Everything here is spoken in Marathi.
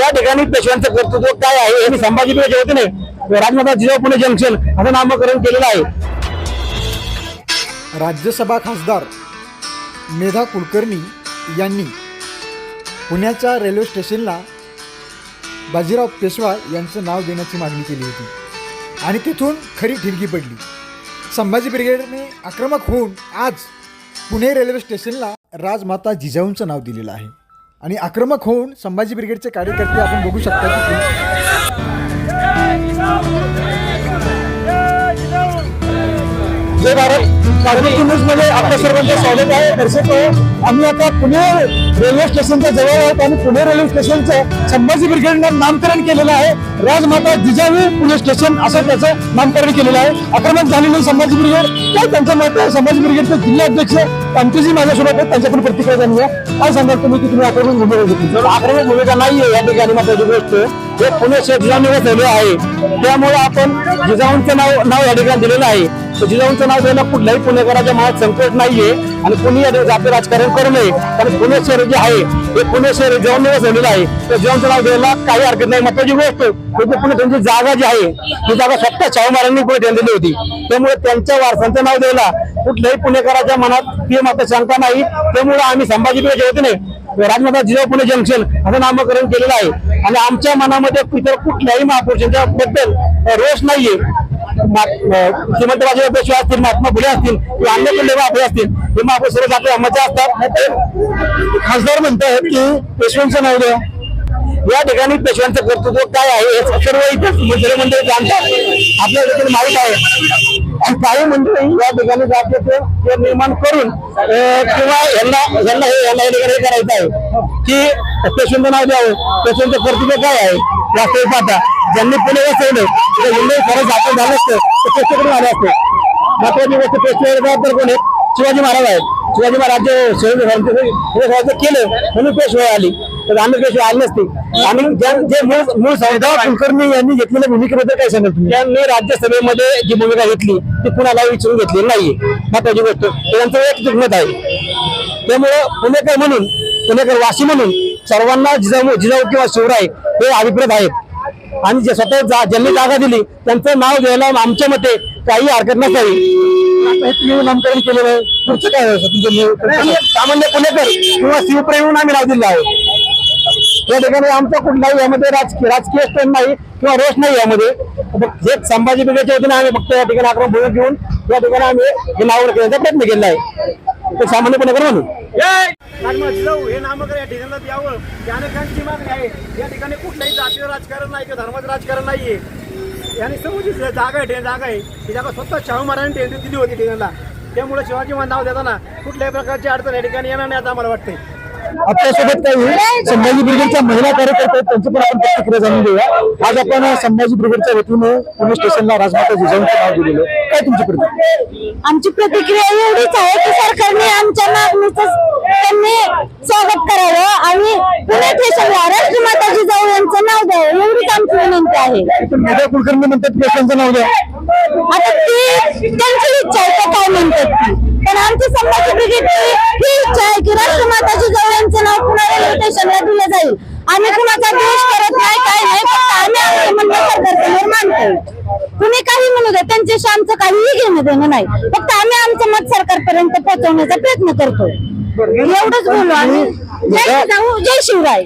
या ठिकाणी पेशव्यांचं कर्तृत्व काय आहे? यांनी संभाजी वतीने राजमाता जिजाऊ पुणे जंक्शन असं नामकरण केलेलं आहे. राज्यसभा खासदार मेधा कुलकर्णी यांनी पुण्याच्या रेल्वे स्टेशनला बाजीराव पेशवा यांचं नाव देण्याची मागणी केली होती. आणि तिथून खरी ठिणगी पडली. संभाजी ब्रिगेडने आक्रमक होऊन आज पुणे रेल्वे स्टेशनला राजमाता जिजाऊंचं नाव दिलेलं आहे. आणि आक्रमक होऊन संभाजी ब्रिगेडचे कार्यकर्ते आपण बघू शकता जय भारत. कार्मिक न्यूजमध्ये आपल्या सर्वांचं स्वागत आहे. दर्शक आम्ही आता पुणे रेल्वे स्टेशनच्या जवळ आहोत आणि पुणे रेल्वे स्टेशनचं संभाजी ब्रिगेडनं नामकरण केलेलं आहे. राजमाता जिजाऊ पुणे स्टेशन असं त्याचं नामकरण केलेलं आहे. आक्रमक झालेलं संभाजी ब्रिगेड काय त्यांचं मत आहे? संभाजी ब्रिगेडचे जिल्हाध्यक्ष पंतजी माझ्यासोबत आहेत. त्यांच्याकडून प्रतिक्रिया जाणूया. काय सांगाल तुम्ही की तुम्ही आक्रमक भूमिका घेतली? तर आक्रमक भूमिका नाहीये. या ठिकाणी महत्वाची गोष्ट हे पुणे जिजाऊने झाले आहे. त्यामुळे आपण जिजाऊंचं नाव नाव या ठिकाणी दिलेलं आहे. तर जिजाऊंचं नाव द्यायला कुठल्याही पुणेकराच्या मनात संकट नाहीये आणि कुणी जाती राजकारण करू नये. कारण पुणे शहर जे आहे हे पुणे शहर जिजाऊने झालेलं आहे तर जिजाऊंचं नाव द्यायला काही हरकत नाही. महत्वाची गोष्ट म्हणजे पुणे त्यांची जागा जी आहे ती जागा स्वतः शाहू महाराजांनी पुढे ठेवलेली होती. त्यामुळे त्यांच्या वारसांचं नाव द्यायला कुठल्याही पुणेकराच्या मनात ती मात्र शंका नाही. त्यामुळे आम्ही संभाजी ब्रिगेडच्या वतीने राजमाता जिजाऊ पुणे जंक्शन असं नामकरण केलेलं आहे. आणि आमच्या मनामध्ये इतर कुठल्याही महापुरुषांच्या बद्दल रोष नाहीये. श्रीमंत राजे पेशवे असतील महात्मा फुले असतील किंवा अन्य कुठले आपले असतील हे महापौर सर्व जाती धर्माचे असतात. खासदार म्हणतात की पेशव्यांचं नाव द्या. या ठिकाणी पेशव्यांचं कर्तृत्व काय आहे हे सर्व इथे मंत्री मंडळी जाणतात. आपल्या देखील माहीत आहे. आणि काही मंडळी या ठिकाणी जाते ते निर्माण करून किंवा यांना यांना हे यांना ठिकाणी हे करायचं आहे की पेशव्यांचं नाव द्यावं. पेशव्यांचं कर्तृत्व काय आहे वास्तविक पाहता. ज्यांनी पुणे वसवलं तर मुंबई खरं जातं झालं असतं तर पेशवेकडून आले असते. महत्वाची गोष्ट पेशवे जबाबदार कोण आहेत? शिवाजी महाराज आहेत. शिवाजी महाराज सगळं केलं म्हणून पेशवे आली. तर आम्ही पेशवे आले नसते. आणि ज्या- जे मूळ मूळ संविधान कुलकर्णी यांनी घेतलेल्या भूमिकेबद्दल काय सांगाल तुम्ही? त्यांनी राज्यसभेमध्ये जी भूमिका घेतली ती कुणाला विचारून घेतलेली नाहीये. महत्वाची गोष्ट त्यांचं एक मत आहे. त्यामुळं पुणेकर म्हणून पुणेकर वासी म्हणून सर्वांना जिजाऊ जिजाऊ किंवा शिवराय हे अभिप्रेत आहेत. आणि जे स्वतः जा- ज्यांनी जागा दिली त्यांचं नाव घ्यायला आमच्या मते काही हरकत नसावी. नामकरण केलेलं आहे. पुढचं काय आहे? तुमचं सामान्य पुणेकर किंवा शिवप्रेमी म्हणून आम्ही नाव दिलं आहे. या ठिकाणी आमचा कुठलाही यामध्ये राजकीय राजकीय स्टॅन नाही किंवा रोष नाही यामध्ये. फक्त हे संभाजी ब्रिगेडच्या वतीने आम्ही फक्त या ठिकाणी आक्रमक भूमिक घेऊन या ठिकाणी आम्ही हे नाव करण्याचा प्रयत्न केला आहे. ते सामान्य पुणेकर म्हणून. राजमाता जिजाऊ हे नामकरण या ठिकाणी यावं. ही अनेकांची मागणी आहे. या ठिकाणी कुठल्याही जातीय राजकारण नाही किंवा धर्माचं राजकारण नाहीये. आणि सर्व जी जागा आहे जागा आहे ती जागा स्वतः शाहू महाराजांनी ठिकाणी दिली होती ठिकाणला. त्यामुळे शिवाजी महाराज नाव देताना कुठल्याही प्रकारची अडचण या ठिकाणी येणार नाही असं आम्हाला वाटतंय. आपल्यासोबत काही संभाजी ब्रिगेडच्या महिला कार्यकर्ते त्यांची पण आपण प्रतिक्रिया जाणून घेऊया. आज आपण संभाजी ब्रिगेडच्या वतीने पुणे स्टेशनला राजमाता जिजाऊंचं नाव दिलेलं. काय तुमची प्रतिक्रिया? आमची प्रतिक्रिया एवढीच आहे की सरकारने आमच्या मागणीचं त्यांनी स्वागत करावं आणि पुणे स्टेशनला राष्ट्रमाता जिजाऊ यांचं नाव द्यावं एवढीच आमची विनंती आहे. मेधा कुलकर्णी म्हणतात पेशव्यांचं नाव द्या. आता ती त्यांची इच्छा आहे का काय म्हणतात ती? पण आमची संभाजी ब्रिगेडची ही इच्छा आहे की राष्ट्रमाता जिजाऊ यांचं नाव पुणे रेल्वे स्टेशनला दिलं जाईल. आम्ही कुणाचा द्वेष करत नाही काय नाही फक्त आम्ही आमचं म्हणणं सरकारसमोर मांडतोय. कुणी काही म्हणू दे त्यांच्याशी आमचं काहीही घेणं देणं नाही. फक्त आम्ही आमचं मत सरकारपर्यंत पोहोचवण्याचा प्रयत्न करतो एवढंच बोलू जय जिजाऊ जय शिवराय.